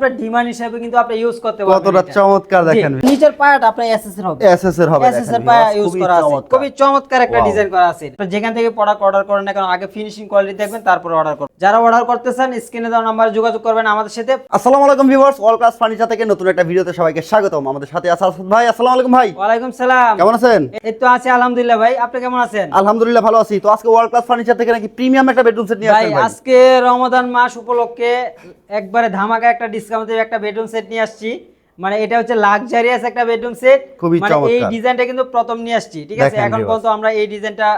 আপনার ডিমান্ড হিসেবে কিন্তু আপনি ইউজ করতে পারবেন কতটা চমৎকার দেখেন। নিচের পায়াটা আপনার এসএস এর হবে। এসএস এর হবে এসএস এর পায়া ইউজ করা আছে। খুবই চমৎকার একটা ডিজাইন করা আছে। আপনি যেখান থেকে প্রোডাক্ট অর্ডার করেন না আগে ফিনিশিং কোয়ালিটি দেখবেন তারপর অর্ডার করবেন। যারা অর্ডার করতে চান স্ক্রিনে দেওয়া নাম্বারে যোগাযোগ করবেন আমাদের সাথে। আসসালামু আলাইকুম ভিউয়ার্স অল ক্লাস ফার্নিচার থেকে নতুন একটা ভিডিওতে সবাইকে স্বাগতম। আমাদের সাথে আছে আসাদ ভাই আসসালামু আলাইকুম ভাই। ওয়ালাইকুম সালাম। কেমন আছেন? এই তো আছে আলহামদুলিল্লাহ ভাই। আপনি কেমন আছেন? আলহামদুলিল্লাহ ভালো আছি। তো আজকে ওয়ার্ল্ড ক্লাস ফার্নিচার থেকে নাকি প্রিমিয়াম একটা বেডরুম সেট নিয়ে আসছেন ভাই? আজকে রমাদান মাস উপলক্ষে একবারে ধামাকা একটা ডিসকাউন্টে একটা বেডরুম সেট নিয়ে আসছি। মানে এটা হচ্ছে লাক্সারিয়াস একটা বেডরুম সেট মানে এই ডিজাইনটা কিন্তু প্রথম নিয়ে আসছি ঠিক আছে? এখন পর্যন্ত আমরা এই ডিজাইনটা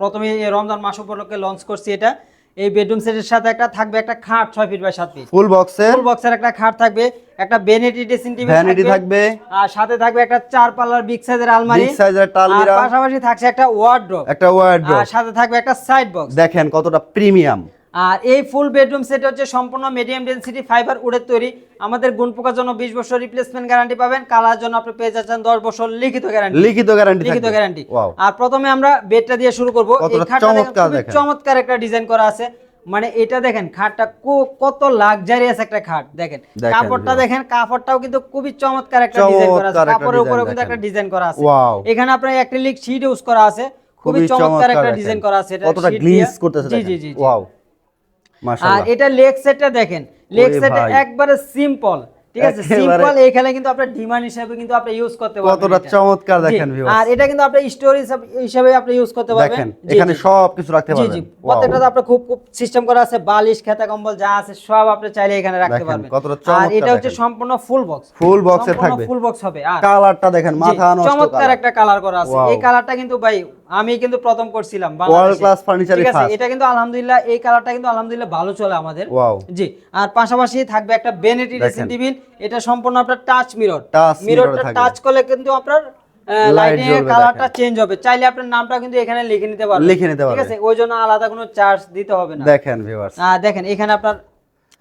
প্রথমে রমজান মাস উপলক্ষে লঞ্চ করছি এটা। এই বেডরুম সেটের সাথে একটা থাকবে একটা খাট ছয় ফিট বাই সাত ফিট ফুল বক্সের ফুল বক্সের একটা খাট থাকবে একটা বেনেটি ড্রেসিং টেবিল ভ্যানিটি থাকবে আর সাথে থাকবে একটা চার পাল্লার বিগ সাইজের আলমারি বিগ সাইজের আর টালমিরা পাশাপাশি থাকছে একটা ওয়ার্ড্রোব একটা ওয়ার্ড্রোব আর সাথে থাকবে একটা সাইড বক্স দেখেন কতটা প্রিমিয়াম আর এই ফুল বেডরুম সেট হচ্ছে সম্পূর্ণ মিডিয়াম ডেনসিটি ফাইবার উডের তৈরি। আমাদের গুণ পোকার জন্য বিশ বছর রিপ্লেসমেন্ট গ্যারান্টি পাবেন। কালার জন্য আপনি পেয়ে যাচ্ছেন দশ বছর লিখিত গ্যারান্টি লিখিত গ্যারান্টি লিখিত গ্যারান্টি আর প্রথমে আমরা বেডটা দিয়ে শুরু করব। চমৎকার একটা ডিজাইন করা আছে। মানে এটা দেখেন খাটটা কত লাক্সারিয়াস একটা খাট দেখেন। কাপড়টা দেখেন। কাপড়টাও কিন্তু খুবই চমৎকার একটা ডিজাইন করা আছে। কাপড়ের উপরে কিন্তু একটা ডিজাইন করা আছে। এখানে আপনার অ্যাক্রিলিক শীট ইউজ করা আছে। খুবই চমৎকার একটা ডিজাইন করা আছে। এটা কতটা sheet গ্লিজ করতেছে জি জি জি। ওয়াও আর এটা লেগ সেটটা দেখেন। লেগ সেট একবারে সিম্পল ঠিক আছে? সিম্পল এখানে কিন্তু আপনার ডিমান্ড হিসেবে কিন্তু আপনি ইউজ করতে পারবেন কতটা চমৎকার দেখেন viewers। আর এটা কিন্তু আপনি স্টোরেজ হিসেবে আপনি ইউজ করতে পারবেন। দেখেন এখানে সব কিছু রাখতে পারবেন। জি Wow. প্রত্যেকটাতে আপনার খুব খুব সিস্টেম করা আছে বালিশ খেতা কম্বল যা আছে সব আপনি চাইলে এখানে রাখতে পারবেন। কতটা চমৎকার আর এটা হচ্ছে সম্পূর্ণ ফুল বক্স ফুল বক্সে থাকবে। ফুল বক্স হবে। আর কালারটা দেখেন মাথা নষ্ট চমৎকার একটা কালার করা আছে। এই কালারটা কিন্তু ভাই আমি কিন্তু প্রথম করছিলাম বাংলাদেশে। class furniture ঠিক আছে এটা কিন্তু আলহামদুলিল্লাহ এই কালারটা কিন্তু আলহামদুলিল্লাহ ভালো চলে আমাদের। Wow. জি আর পাশাপাশি থাকবে একটা বেনেটি ড্রেসিং টেবিল এটা সম্পূর্ণ আপনার টাচ মিরর মিররটা টাচ করলে কিন্তু আপনার Light লাইটিং এর কালারটা চেঞ্জ হবে। চাইলে আপনার নামটা কিন্তু এখানে লিখে নিতে পারবেন। লিখে নিতে ঠিক আছে ওই জন্য আলাদা কোনো চার্জ দিতে হবে না। দেখেন ভিউয়ার্স দেখেন এখানে আপনার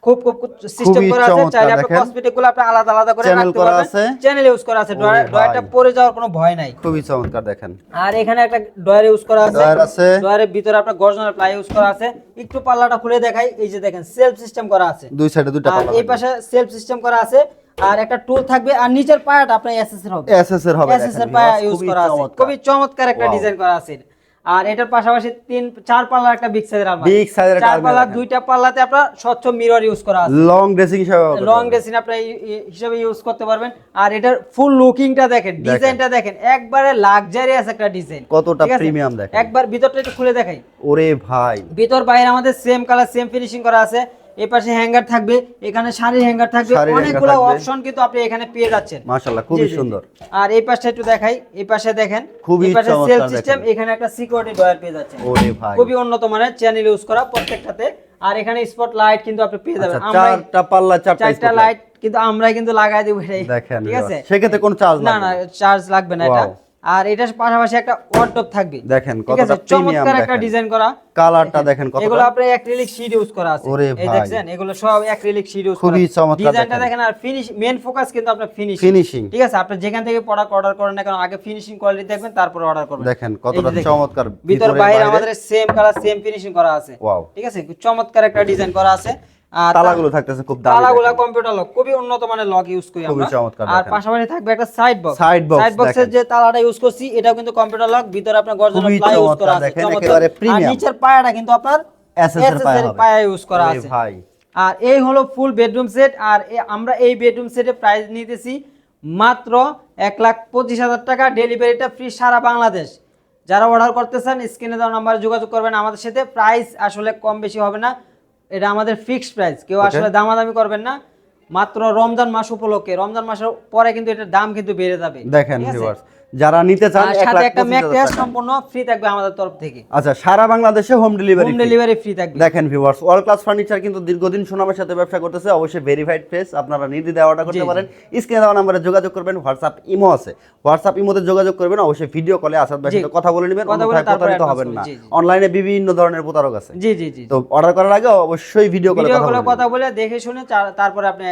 খুব খুব সিস্টেম করা আছে। চাইলে আপনি কসমেটিকগুলো আপনি আলাদা আলাদা করে রাখতে পারবেন। চ্যানেল ইউজ করা আছে। ডয়ারটা পড়ে যাওয়ার কোনো ভয় নাই। খুবই চমৎকার দেখেন। আর এখানে একটা ডয়ার ইউজ করা আছে। ডয়ার আছে। ডয়ারের ভিতরে আপনার গর্জনের প্লাই ইউজ করা আছে। একটু পাল্লাটা খুলে দেখাই। এই যে দেখেন সেলফ সিস্টেম করা আছে। দুই সাইডে দুইটা আর পাল্লা এই পাশে সেলফ সিস্টেম করা আছে। আর একটা টুল থাকবে। আর নিচের পায়াটা আপনার এসএস এর হবে। এসএস এর হবে এসএস এর পায়া ইউজ করা আছে। খুবই চমৎকার একটা ডিজাইন করা আছে। আর এটার পাশাপাশি তিন চার পাল্লার একটা বিগ সাইজের আলমারি। বিগ সাইজের চার পাল্লার দুইটা পাল্লাতে আপনার স্বচ্ছ মিরর ইউজ করা আছে। লং ড্রেসিং হিসাবে লং ড্রেসিং আপনি হিসেবে ইউজ করতে পারবেন। আর এটার ফুল লুকিংটা দেখেন ডিজাইনটা দেখেন একবারে লাক্সারি আছে একটা ডিজাইন কতটা প্রিমিয়াম দেখেন। একবার ভিতরটা একটু খুলে দেখাই। ওরে ভাই। ভিতর বাইরে আমাদের সেম কালার সেম ফিনিশিং করা আছে। এই পাশে হ্যাঙ্গার থাকবে এখানে শাড়ির হ্যাঙ্গার থাকবে অনেকগুলো অপশন কিন্তু আপনি এখানে পেয়ে যাচ্ছেন। মাশাআল্লাহ খুবই। সুন্দর। আর এই পাশটা একটু দেখাই এই পাশে দেখেন খুবই পাশে সেলফ সিস্টেম এখানে একটা সিকিউরিটি ডয়ার পেয়ে যাচ্ছেন। ওরে ভাই। খুবই উন্নত মানের চ্যানেল ইউজ করা প্রত্যেকটাতে। আর এখানে স্পট লাইট কিন্তু আপনি পেয়ে যাবেন। আচ্ছা আমরা চারটা পাল্লা চারটা চারটা লাইট কিন্তু আমরাই কিন্তু লাগাই দেবো দেখেন ঠিক আছে? সেক্ষেত্রে কোনো চার্জ না না চার্জ লাগবে না এটা. আর এটার পাশাপাশি একটা ওয়ার্ডরোব থাকবে। দেখেন, কতটা premium চমৎকার একটা ডিজাইন করা। কালারটা দেখেন কতটা। এগুলো আপনার অ্যাক্রিলিক শীট ইউজ করা আছে। এই ভাই। দেখছেন? এগুলো সব অ্যাক্রিলিক শীট ইউজ করা খুবই চমৎকার ডিজাইনটা দেখেন। দেখেন আর ফিনিশ মেন ফোকাস কিন্তু আপনার ফিনিশ ফিনিশিং ঠিক আছে? আপনি যেখান থেকে প্রোডাক্ট অর্ডার করেন না কেন আগে ফিনিশিং কোয়ালিটি দেখবেন তারপর অর্ডার করবেন। দেখেন, কতটা চমৎকার, ভিতর বাইরে। আমাদের সেম কালার সেম ফিনিশিং করা আছে। Wow। ঠিক আছে? চমৎকার একটা ডিজাইন করা আছে। তালাগুলো থাকতেছে খুব দামি তালাগুলা। কম্পিউটার লক খুবই উন্নত মানের লক ইউজ করি আমরা। চমৎকার আর। পাশাপাশি থাকবে একটা side box Side box side বক্সের যে তালাটা ইউজ করছি এটাও কিন্তু কম্পিউটার লক ভিতরে আপনার গর্জন প্লাই ইউজ করা আছে। একেবারে আর নিচের পায়াটা কিন্তু আপনার SS এর SS পায়া ইউজ করা আছে। ভাই। আর এই হলো ফুল বেডরুম সেট আর আমরা এই বেডরুম সেটের প্রাইস নিতেছি মাত্র এক লাখ পঁচিশ হাজার টাকা। ডেলিভারিটা ফ্রি সারা বাংলাদেশ। যারা অর্ডার করতে চান স্ক্রিনে দেওয়া নাম্বারে যোগাযোগ করবেন আমাদের সাথে। প্রাইস আসলে কম বেশি হবে না। এটা আমাদের ফিক্সড প্রাইস কেউ আসলে দামাদামি করবেন না। মাত্র রমজান মাস উপলক্ষে। রমজান মাসের পরে কিন্তু এটার দাম কিন্তু বেড়ে যাবে। দেখেন ভিউয়ার্স যারা নিতে চান সাথে একটা পঁচিশ ম্যাক হাজার টেস্ট টাকা। সম্পূর্ণ ফ্রি থাকবে আমাদের তরফ থেকে। আচ্ছা সারা বাংলাদেশে home delivery home delivery free থাকবে। দেখেন ভিউয়ার্স অল ক্লাস ফার্নিচার কিন্তু দীর্ঘদিন সুনামের সাথে ব্যবসা করতেছে অবশ্যই ভেরিফাইড ফেস আপনারা নির্দ্বিধায় অর্ডার করতে। পারেন। স্ক্রিনে দেওয়া নাম্বারে যোগাযোগ করবেন হোয়াটসঅ্যাপ ইমো আছে। হোয়াটসঅ্যাপ ইমোতে যোগাযোগ করবেন অবশ্যই ভিডিও কলে আসাদ জি। সাথে কথা বলে নেবেন কথা বলে প্রতারিত হবেন না। অনলাইনে বিভিন্ন ধরনের প্রতারক আছে। জি জি জি তো অর্ডার করার আগে অবশ্যই ভিডিও কলে কথা বলে কথা বলে দেখে শুনে তারপরে আপনি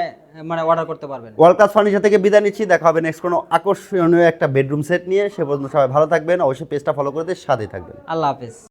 মানে অর্ডার করতে পারবেন। ওয়ার্ল্ড ক্লাস ফার্নিচার থেকে বিদায় নিচ্ছি দেখা হবে নেক্সট কোনো আকর্ষণীয় একটা বেডরুম সেট নিয়ে। সে পর্যন্ত সবাই ভালো থাকবেন অবশ্যই পেজটা ফলো করে দিয়ে সাথে থাকবেন। আল্লাহ হাফেজ।